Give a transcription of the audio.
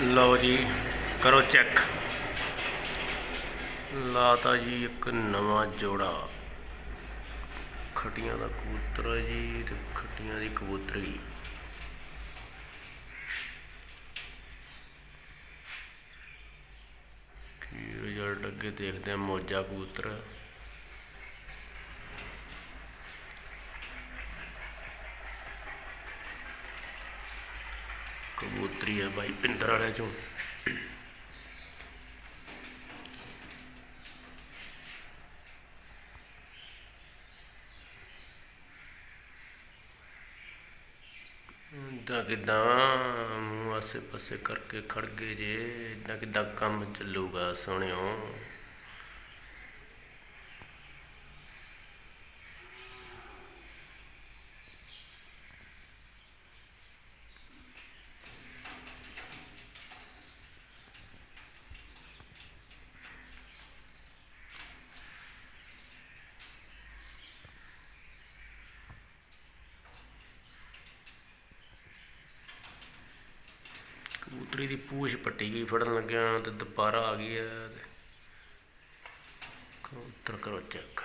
ਲਓ ਜੀ, ਕਰੋ ਚੈੱਕ ਲਾਤਾ ਜੀ ਇੱਕ ਨਵਾਂ ਜੋੜਾ। ਖਟੀਆਂ ਦਾ ਕਬੂਤਰ ਹੈ ਜੀ ਤੇ ਖਟੀਆਂ ਦੀ ਕਬੂਤਰੀ। ਕੀ ਰਿਜ਼ਲਟ ਅੱਗੇ ਦੇਖਦੇ ਆ ਮੋਜਾ ਕਬੂਤਰ। ਕਬੂਤਰੀ ਹੈ ਬਾਈ ਪਿੰਦਰ ਵਾਲਿਆਂ ਚੋਂ। ਇਦਾਂ ਕਿਦਾਂ ਮੂੰਹ ਆਸੇ ਪਾਸੇ ਕਰਕੇ ਖੜ ਗਏ ਜੇ ਇਦਾਂ ਕਿਦਾਂ ਕੰਮ ਚੱਲੂਗਾ ਸੋਹਣਿਓ। ਕਬੂਤਰੀ ਦੀ ਪੂਛ ਪੱਟੀ ਗਈ, ਫੜਨ ਲੱਗਿਆ ਤੇ ਦੁਬਾਰਾ ਆ ਗਈ ਹੈ ਕਬੂਤਰ ਕਰੋ ਚੈੱਕ।